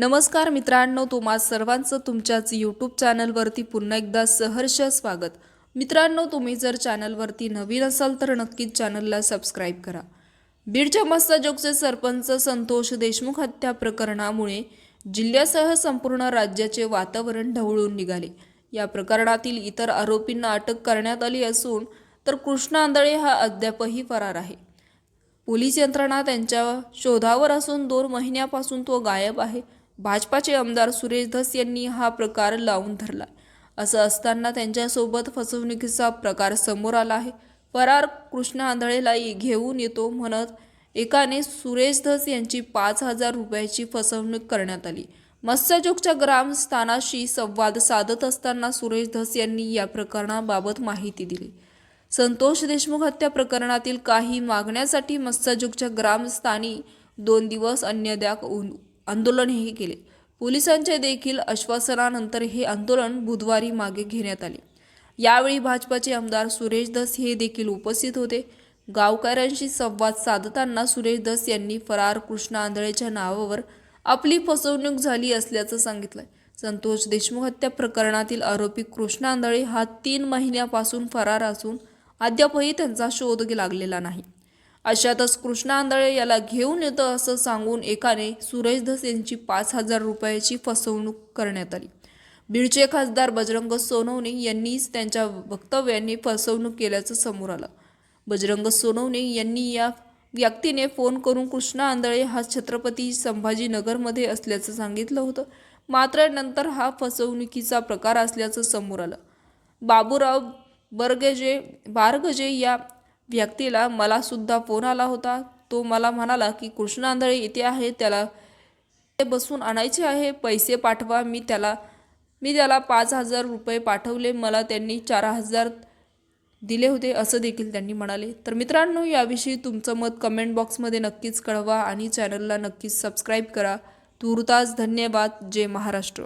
नमस्कार मित्रांनो तुम्हा सर्वांचं तुमच्याच यूट्यूब चॅनलवरती पुन्हा एकदा सहर्ष स्वागत. मित्रांनो तुम्ही जर चॅनलवरती नवीन असाल तर नक्कीच चॅनलला सबस्क्राईब करा. बीडच्या मस्ताजोगचे सरपंच संतोष देशमुख हत्या प्रकरणामुळे जिल्ह्यासह संपूर्ण राज्याचे वातावरण ढवळून निघाले. या प्रकरणातील इतर आरोपींना अटक करण्यात आली असून तर कृष्णा आंधळे हा अद्यापही फरार आहे. पोलीस यंत्रणा त्यांच्या शोधावर असून दोन महिन्यापासून तो गायब आहे. भाजपाचे आमदार सुरेश धस यांनी हा प्रकार लावून धरला. असं असताना त्यांच्यासोबत फसवणुकीचा प्रकार समोर आला आहे. फरार कृष्ण आंधळेला घेऊन येतो म्हणत एकाने सुरेश धस यांची पाच हजार रुपयाची फसवणूक करण्यात आली. मत्स्यजोगच्या ग्रामस्थानाशी संवाद साधत असताना सुरेश धस यांनी या प्रकरणाबाबत माहिती दिली. संतोष देशमुख हत्या प्रकरणातील काही मागण्यासाठी मत्स्यजोगच्या ग्रामस्थानी दोन दिवस अन्यद्याक आंदोलनही केले. पोलिसांच्या देखील आश्वासनानंतर हे आंदोलन बुधवारी मागे घेण्यात आले. यावेळी भाजपाचे आमदार सुरेश दस हे देखील उपस्थित होते. गावकऱ्यांशी संवाद साधताना सुरेश दस यांनी फरार कृष्णा आंधळेच्या नावावर आपली फसवणूक झाली असल्याचं सांगितलं संतोष देशमुख हत्या प्रकरणातील आरोपी कृष्णा आंधळे हा तीन महिन्यापासून फरार असून अद्यापही त्यांचा शोध लागलेला नाही. अशातच कृष्णा आंधळे याला घेऊन येतं असं सांगून एकाने सुरेश धस यांची पाच हजार रुपयाची फसवणूक करण्यात आली. बीडचे खासदार बजरंग सोनवणे यांनीच त्यांच्या वक्तव्याने फसवणूक केल्याचं समोर आलं. बजरंग सोनवणे यांनी या व्यक्तीने फोन करून कृष्णा आंधळे हा छत्रपती संभाजीनगरमध्ये असल्याचं सांगितलं होतं. मात्र नंतर हा फसवणुकीचा प्रकार असल्याचं समोर आलं. बाबूराव बर्गजे बारगजे या व्यक्तीला मलासुद्धा फोन आला होता. तो मला म्हणाला की कृष्ण आंधळे इथे आहे त्याला ते बसून आणायचे आहे. पैसे पाठवा. मी त्याला मी त्याला पाच हजार रुपये पाठवले. मला त्यांनी चार हजार दिले होते असं देखील त्यांनी म्हणाले. तर मित्रांनो याविषयी तुमचं मत कमेंट बॉक्समध्ये नक्कीच कळवा आणि चॅनलला नक्कीच सबस्क्राईब करा. तुर्तास धन्यवाद. जय महाराष्ट्र.